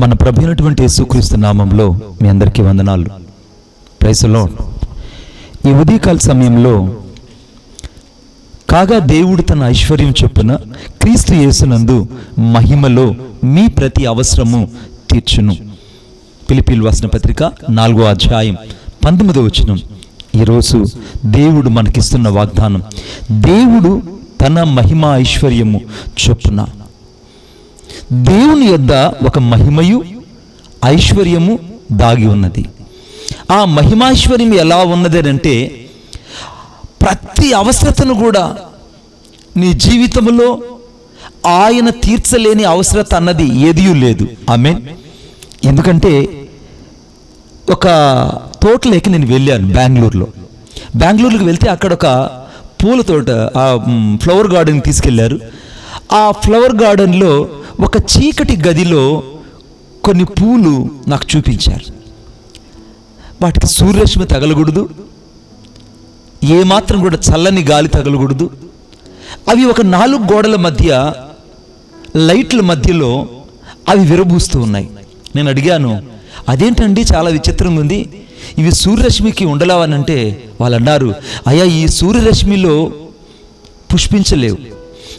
మన ప్రభు అయినటువంటి యేసుక్రీస్తు నామంలో మీ అందరికీ వందనాలు. ప్రైసలో ఈ ఉదయకాల సమయంలో కాగా దేవుడు తన ఐశ్వర్యం చొప్పున క్రీస్తు యేసునందు మహిమలో మీ ప్రతి అవసరము తీర్చును. పిలిపిల్ వాసన పత్రిక నాలుగో అధ్యాయం పంతొమ్మిదో వచనం. ఈరోజు దేవుడు మనకిస్తున్న వాగ్దానం దేవుడు తన మహిమ ఐశ్వర్యము చొప్పున దేవుని యొద్ద ఒక మహిమయు ఐశ్వర్యము దాగి ఉన్నది. ఆ మహిమాశ్వర్యం ఎలా ఉన్నది అని అంటే ప్రతి అవసరతను కూడా నీ జీవితంలో ఆయన తీర్చలేని అవసరత అన్నది ఏదియూ లేదు. ఆమె ఎందుకంటే ఒక తోటలోకి నేను వెళ్ళాను బెంగళూరులో. బెంగళూరుకి వెళ్తే అక్కడ ఒక పూల తోట ఆ ఫ్లవర్ గార్డెన్ తీసుకెళ్ళారు. ఆ ఫ్లవర్ గార్డెన్లో ఒక చీకటి గదిలో కొన్ని పూలు నాకు చూపించారు. వాటికి సూర్యరశ్మి తగలకూడదు. ఏమాత్రం కూడా చల్లని గాలి తగలకూడదు. అవి ఒక నాలుగు గోడల మధ్య లైట్ల మధ్యలో అవి విరబూస్తూ ఉన్నాయి. నేను అడిగాను అదేంటండి? చాలా విచిత్రంగా ఉంది. ఇవి సూర్యరశ్మికి ఉండలేవనంటే వాళ్ళు అన్నారు అయ్యా ఈ సూర్యరశ్మిలో పుష్పించలేవు.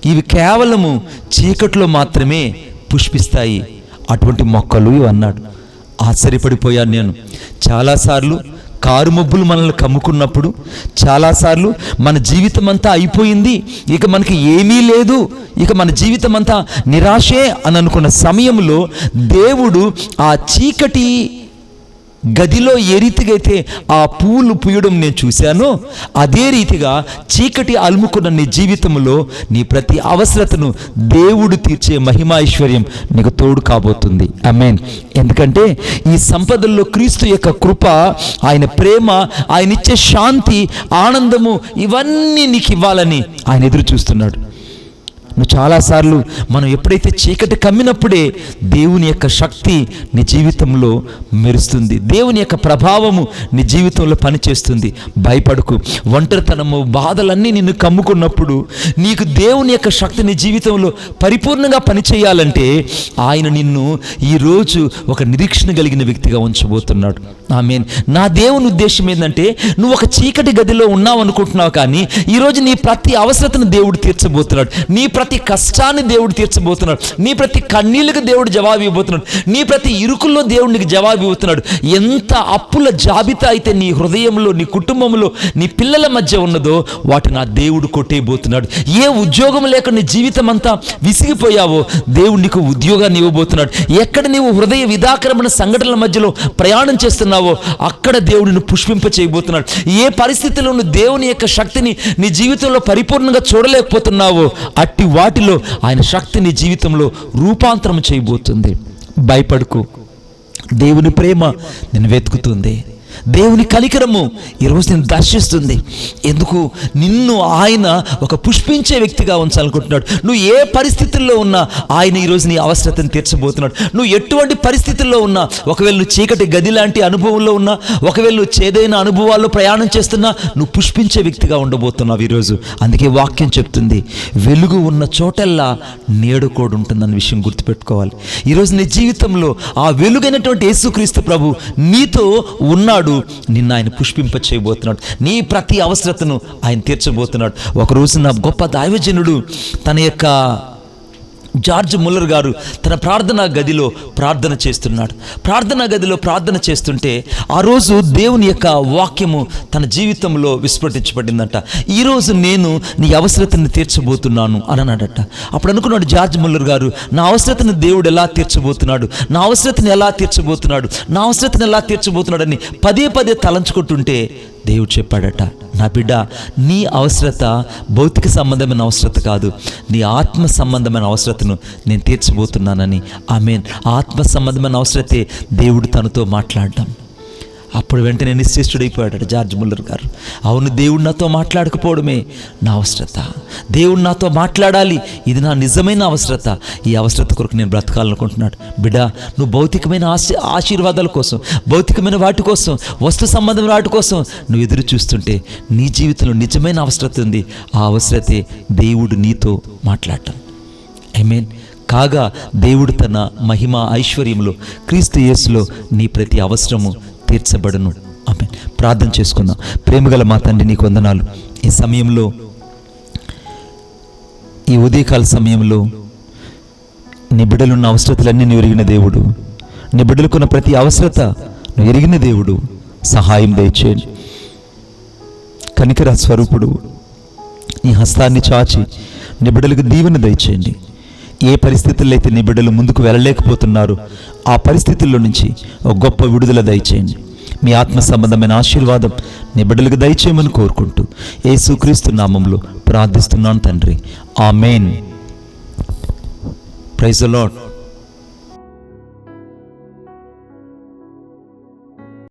ఇవి కేవలము చీకట్లో మాత్రమే పుష్పిస్తాయి. అటువంటి మొక్కలు అన్నాడు. ఆశ్చర్యపడిపోయాను నేను. చాలాసార్లు కారు మబ్బులు మనల్ని కమ్ముకున్నప్పుడు చాలాసార్లు మన జీవితం అంతా అయిపోయింది. ఇక మనకి ఏమీ లేదు. ఇక మన జీవితం అంతా నిరాశే అని అనుకున్న సమయంలో దేవుడు ఆ చీకటి గదిలో ఏ రీతిగా అయితే ఆ పూలు పూయడం నేను చూశానో అదే రీతిగా చీకటి అలుముకున్న నీ జీవితంలో నీ ప్రతి అవసరతను దేవుడు తీర్చే మహిమైశ్వర్యం నీకు తోడు కాబోతుంది. అమేన్ ఎందుకంటే ఈ సంపదల్లో క్రీస్తు యొక్క కృప ఆయన ప్రేమ ఆయన ఇచ్చే శాంతి ఆనందము ఇవన్నీ నీకు ఇవ్వాలని ఆయన ఎదురు చూస్తున్నాడు. నువ్వు చాలాసార్లు మనం ఎప్పుడైతే చీకటి కమ్మినప్పుడే దేవుని యొక్క శక్తి నీ జీవితంలో మెరుస్తుంది. దేవుని యొక్క ప్రభావము నీ జీవితంలో పనిచేస్తుంది. భయపడకు. ఒంటరితనము బాధలన్నీ నిన్ను కమ్ముకున్నప్పుడు నీకు దేవుని యొక్క శక్తి నీ జీవితంలో పరిపూర్ణంగా పనిచేయాలంటే ఆయన నిన్ను ఈరోజు ఒక నిరీక్షణ కలిగిన వ్యక్తిగా ఉంచబోతున్నాడు. ఆమె నా దేవుని ఉద్దేశం ఏంటంటే నువ్వు ఒక చీకటి గదిలో ఉన్నావు అనుకుంటున్నావు కానీ ఈరోజు నీ ప్రతి అవసరతను దేవుడు తీర్చబోతున్నాడు. నీ ప్రతి కష్టాన్ని దేవుడు తీర్చబోతున్నాడు. నీ ప్రతి కన్నీళ్ళకి దేవుడు జవాబు ఇవ్వబోతున్నాడు. నీ ప్రతి ఇరుకుల్లో దేవుడు నీకు జవాబు ఇవ్వతున్నాడు ఎంత అప్పుల జాబితా అయితే నీ హృదయంలో నీ కుటుంబంలో నీ పిల్లల మధ్య ఉన్నదో వాటిని ఆ దేవుడు కొట్టేయబోతున్నాడు. ఏ ఉద్యోగం లేక నీ జీవితం అంతా విసిగిపోయావో దేవుడు నీకు ఉద్యోగాన్ని ఇవ్వబోతున్నాడు. ఎక్కడ నీవు హృదయ విదాకరమైన సంఘటనల మధ్యలో ప్రయాణం చేస్తున్నావో అక్కడ దేవుడిని పుష్పింప చేయబోతున్నాడు. ఏ పరిస్థితిలో నువ్వు దేవుని యొక్క శక్తిని నీ జీవితంలో పరిపూర్ణంగా చూడలేకపోతున్నావో అట్టి వాటిలో ఆయన శక్తిని జీవితంలో రూపాంతరం చేయబోతుంది. భయపడుకు. దేవుని ప్రేమ నేను వెతుకుతుంది. దేవుని కలికరము ఈరోజు నేను దర్శిస్తుంది. ఎందుకు? నిన్ను ఆయన ఒక పుష్పించే వ్యక్తిగా ఉంచాలనుకుంటున్నాడు. నువ్వు ఏ పరిస్థితుల్లో ఉన్నా ఆయన ఈరోజు నీ అవసరతను తీర్చబోతున్నాడు. నువ్వు ఎటువంటి పరిస్థితుల్లో ఉన్నా ఒకవేళ నువ్వు చీకటి గది లాంటి అనుభవంలో ఉన్నా ఒకవేళ నువ్వు చేదైన అనుభవాల్లో ప్రయాణం చేస్తున్నా నువ్వు పుష్పించే వ్యక్తిగా ఉండబోతున్నావు ఈరోజు. అందుకే వాక్యం చెప్తుంది వెలుగు ఉన్న చోటల్లా నేడు కూడా ఉంటుందన్న విషయం గుర్తుపెట్టుకోవాలి. ఈరోజు నీ జీవితంలో ఆ వెలుగైనటువంటి యేసుక్రీస్తు ప్రభు నీతో ఉన్నాడు. నిన్ను ఆయన పుష్పింప చేయబోతున్నాడు. నీ ప్రతి అవసరతను ఆయన తీర్చబోతున్నాడు. ఒక రోజు నా గొప్ప దైవజనుడు తన యొక్క జార్జ్ ముల్లర్ గారు తన ప్రార్థనా గదిలో ప్రార్థన చేస్తున్నాడు. ప్రార్థనా గదిలో ప్రార్థన చేస్తుంటే ఆ రోజు దేవుని యొక్క వాక్యము తన జీవితంలో విస్ఫోటించబడిందంట ఈరోజు నేను నీ అవసరతను తీర్చబోతున్నాను అని అన్నాడట. అప్పుడు అనుకున్నాడు జార్జ్ ముల్లర్ గారు నా అవసరతను దేవుడు ఎలా తీర్చబోతున్నాడు? నా అవసరతను ఎలా తీర్చబోతున్నాడు? నా అవసరతను ఎలా తీర్చబోతున్నాడని పదే పదే తలంచుకుంటుంటే దేవుడు చెప్పాడట నా బిడ్డ నీ అవసరత భౌతిక సంబంధమైన అవసరత కాదు. నీ ఆత్మ సంబంధమైన అవసరతను నేను తీర్చబోతున్నానని. ఆమె ఆత్మ సంబంధమైన అవసరతే దేవుడు తనతో మాట్లాడటం అప్పుడు వెంటనే నిశ్చేష్టుడైపోయాడు జార్జ్ ముల్లర్ గారు. అవును దేవుడు నాతో మాట్లాడకపోవడమే నా అవసరత. దేవుడు నాతో మాట్లాడాలి ఇది నా నిజమైన అవసరత. ఈ అవసరత కొరకు నేను బ్రతకాలనుకుంటున్నాడు. బిడ్డ నువ్వు భౌతికమైన ఆశీ ఆశీర్వాదాల కోసం భౌతికమైన వాటి కోసం వస్తు సంబంధం వాటి కోసం నువ్వు ఎదురు చూస్తుంటే నీ జీవితంలో నిజమైన అవసరత ఉంది. ఆ అవసరతే దేవుడు నీతో మాట్లాడటం. ఐ మీన్ కాగా దేవుడు తన మహిమ ఐశ్వర్యంలో క్రీస్తు యేసులో నీ ప్రతి అవసరము తీర్చబడును. ఆమె ప్రార్థన చేసుకుందాం. ప్రేమగల మా తండ్రి నీకు వందనాలు. ఈ సమయంలో ఈ ఉదయకాల సమయంలో నీ బిడ్డలున్న అవసరతలన్నీ నువ్వు ఎరిగిన దేవుడు. నీ ప్రతి అవసరత నువ్వు ఎరిగిన దేవుడు. సహాయం దయచేయండి. కనికర స్వరూపుడు. నీ హస్తాన్ని చాచి నీ దీవెన దయచేయండి. ఏ పరిస్థితుల్లో అయితే నీ బిడ్డలు ముందుకు వెళ్ళలేకపోతున్నారు ఆ పరిస్థితుల్లో నుంచి ఒక గొప్ప విడుదల దయచేయండి. మీ ఆత్మ సంబంధమైన ఆశీర్వాదం నీ బిడ్డలకు దయచేయమని కోరుకుంటూ యేసుక్రీస్తు నామంలో ప్రార్థిస్తున్నాను తండ్రి. ఆ మెయిన్ ప్రైజ్ లాడ్